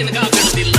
ನಿನಗಾಗದಿಲ್ಲ